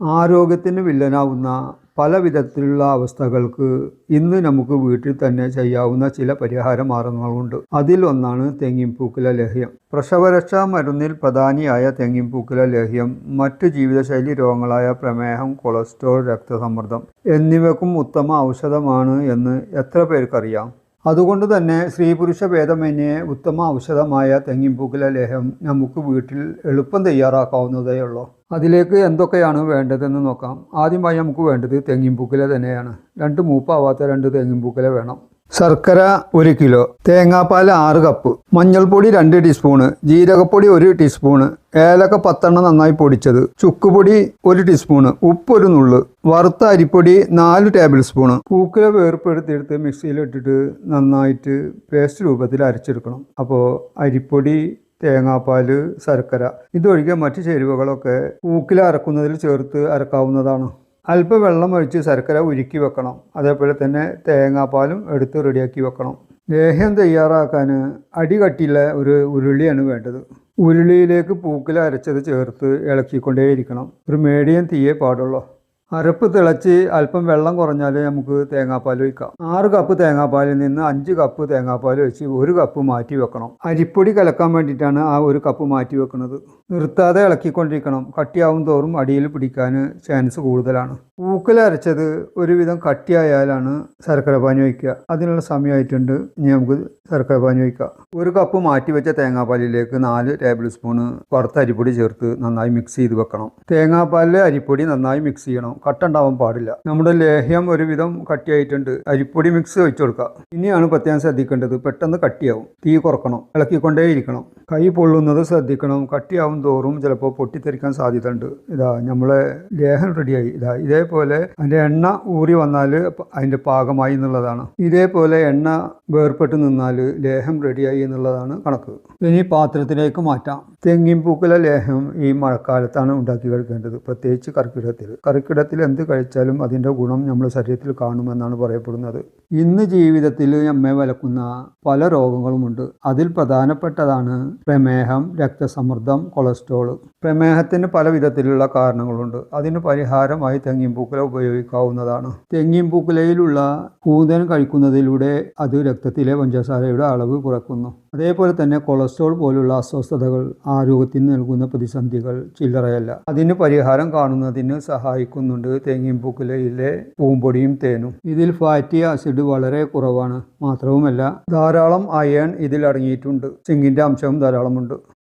ആരോഗ്യത്തിന് വില്ലനാവുന്ന പല വിധത്തിലുള്ള അവസ്ഥകൾക്ക് ഇന്ന് നമുക്ക് വീട്ടിൽ തന്നെ ചെയ്യാവുന്ന ചില പരിഹാര മാർഗങ്ങളുണ്ട്. അതിലൊന്നാണ് തെങ്ങിൻപൂക്കുല ലേഹ്യം. പ്രസവരക്ഷാ മരുന്നിൽ പ്രധാനിയായ തെങ്ങിൻപൂക്കുല ലേഹ്യം മറ്റ് ജീവിതശൈലി രോഗങ്ങളായ പ്രമേഹം കൊളസ്ട്രോൾ രക്തസമ്മർദ്ദം എന്നിവയ്ക്കും ഉത്തമ ഔഷധമാണ് എന്ന് എത്ര പേർക്കറിയാം? അതുകൊണ്ട് തന്നെ സ്ത്രീ പുരുഷ ഭേദമന്യേ ഉത്തമ ഔഷധമായ തെങ്ങിൻപൂക്കിലെ ലേഹം നമുക്ക് വീട്ടിൽ എളുപ്പം തയ്യാറാക്കാവുന്നതേ ഉള്ളൂ അതിലേക്ക് എന്തൊക്കെയാണ് വേണ്ടതെന്ന് നോക്കാം. ആദ്യമായി നമുക്ക് വേണ്ടത് തെങ്ങിൻപൂക്കുല തന്നെയാണ്. രണ്ട് മൂപ്പാവാത്ത രണ്ട് തെങ്ങിൻപൂക്കുല വേണം. ശർക്കര ഒരു കിലോ തേങ്ങാപ്പാൽ ആറ് കപ്പ് മഞ്ഞൾപ്പൊടി രണ്ട് ടീസ്പൂണ് ജീരകപ്പൊടി ഒരു ടീസ്പൂണ് ഏലക്ക പത്തെണ്ണം നന്നായി പൊടിച്ചത് ചുക്കുപൊടി ഒരു ടീസ്പൂണ് ഉപ്പ് ഒരു നുള്ള് വറുത്ത അരിപ്പൊടി നാല് ടേബിൾ സ്പൂണ് പൂക്കില വേർപ്പെടുത്തിയെടുത്ത് മിക്സിയിലിട്ടിട്ട് നന്നായിട്ട് പേസ്റ്റ് രൂപത്തിൽ അരച്ചെടുക്കണം. അപ്പോൾ അരിപ്പൊടി തേങ്ങാപ്പാൽ ശർക്കര ഇതൊഴികെ മറ്റ് ചേരുവകളൊക്കെ പൂക്കില അരക്കുന്നതിൽ ചേർത്ത് അരക്കാവുന്നതാണ്. അല്പം വെള്ളം ഒഴിച്ച് ശർക്കര ഉരുക്കി വെക്കണം. അതേപോലെ തന്നെ തേങ്ങാപ്പാലും എടുത്ത് റെഡിയാക്കി വെക്കണം. ലേഹ്യം തയ്യാറാക്കാൻ അടി കട്ടിയുള്ള ഒരു ഉരുളിയാണ് വേണ്ടത്. ഉരുളിയിലേക്ക് പൂക്കിൽ അരച്ചത് ചേർത്ത് ഇളക്കിക്കൊണ്ടേയിരിക്കണം. ഒരു മീഡിയം തീയേ പാടുള്ളൂ. അരപ്പ് തിളച്ച് അല്പം വെള്ളം കുറഞ്ഞാൽ നമുക്ക് തേങ്ങാപ്പാൽ ഒഴിക്കാം. ആറ് കപ്പ് തേങ്ങാപ്പാലിൽ നിന്ന് അഞ്ച് കപ്പ് തേങ്ങാപ്പാൽ ഒഴിച്ച് ഒരു കപ്പ് മാറ്റി വെക്കണം. അരിപ്പൊടി കലക്കാൻ വേണ്ടിയിട്ടാണ് ആ ഒരു കപ്പ് മാറ്റി വെക്കുന്നത്. നിർത്താതെ ഇളക്കിക്കൊണ്ടിരിക്കണം. കട്ടിയാവും തോറും അടിയിൽ പിടിക്കാൻ ചാൻസ് കൂടുതലാണ്. പൂക്കൽ അരച്ചത് ഒരുവിധം കട്ടിയായാലാണ് ശർക്കര പാനി ഒഴിക്കുക. അതിനുള്ള സമയമായിട്ടുണ്ട്. ഇനി നമുക്ക് ശർക്കര പാനി ഒഴിക്കാം. ഒരു കപ്പ് മാറ്റി വെച്ച തേങ്ങാപ്പാലിലേക്ക് നാല് ടേബിൾ സ്പൂണ് വറുത്ത അരിപ്പൊടി ചേർത്ത് നന്നായി മിക്സ് ചെയ്ത് വെക്കണം. തേങ്ങാപ്പാലിലെ അരിപ്പൊടി നന്നായി മിക്സ് ചെയ്യണം. കട്ട ഉണ്ടാവാൻ പാടില്ല. നമ്മുടെ ലേഹ്യം ഒരുവിധം കട്ടിയായിട്ടുണ്ട്. അരിപ്പൊടി മിക്സ് ഒഴിച്ചു കൊടുക്കുക. ഇനിയാണ് പ്രത്യേകം ശ്രദ്ധിക്കേണ്ടത്. പെട്ടെന്ന് കട്ടിയാവും. തീ കുറക്കണം. ഇളക്കിക്കൊണ്ടേയിരിക്കണം. കൈ പൊള്ളുന്നത് ശ്രദ്ധിക്കണം. കട്ടിയാവും തോറും ചിലപ്പോൾ പൊട്ടിത്തെറിക്കാൻ സാധ്യതയുണ്ട്. ഇതാ നമ്മളെ ലേഹം റെഡിയായി. ഇതാ ഇതേപോലെ അതിന്റെ എണ്ണ ഊറി വന്നാൽ അതിന്റെ പാകമായി എന്നുള്ളതാണ്. ഇതേപോലെ എണ്ണ വേർപെട്ട് നിന്നാൽ ലേഹം റെഡിയായി എന്നുള്ളതാണ് കണക്ക്. ഇനി പാത്രത്തിലേക്ക് മാറ്റാം. തെങ്ങിൻ പൂക്കല ലേഹം ഈ മഴക്കാലത്താണ് ഉണ്ടാക്കി കഴിക്കേണ്ടത് പ്രത്യേകിച്ച് കർക്കിടകത്തിൽ കർക്കിടകത്തിൽ എന്ത് കഴിച്ചാലും അതിന്റെ ഗുണം നമ്മൾ ശരീരത്തിൽ കാണുമെന്നാണ് പറയപ്പെടുന്നത്. ഇന്ന് ജീവിതത്തിൽ നമ്മെ വലക്കുന്ന പല രോഗങ്ങളുമുണ്ട്. അതിൽ പ്രധാനപ്പെട്ടതാണ് പ്രമേഹം രക്തസമ്മർദ്ദം കൊളസ്ട്രോൾ. പ്രമേഹത്തിന് പല വിധത്തിലുള്ള കാരണങ്ങളുണ്ട്. അതിന് പരിഹാരമായി തെങ്ങിൻപൂക്കുല ഉപയോഗിക്കാവുന്നതാണ്. തെങ്ങിൻപൂക്കുലയിലുള്ള കൂന്തൻ കഴിക്കുന്നതിലൂടെ അത് രക്തത്തിലെ പഞ്ചസാരയുടെ അളവ് കുറയ്ക്കുന്നു അതേപോലെ തന്നെ കൊളസ്ട്രോൾ പോലുള്ള അസ്വസ്ഥതകൾ ആരോഗ്യത്തിന് നൽകുന്ന പ്രതിസന്ധികൾ ചില്ലറയല്ല. അതിന് പരിഹാരം കാണുന്നതിന് സഹായിക്കുന്നുണ്ട് തെങ്ങിൻപൂക്കുലയിലെ പൂമ്പൊടിയും തേനും. ഇതിൽ ഫാറ്റി ആസിഡ് വളരെ കുറവാണ്. മാത്രവുമല്ല ധാരാളം അയൺ ഇതിൽ അടങ്ങിയിട്ടുണ്ട്. സിങ്കിന്റെ അംശവും ധാരാളമുണ്ട്.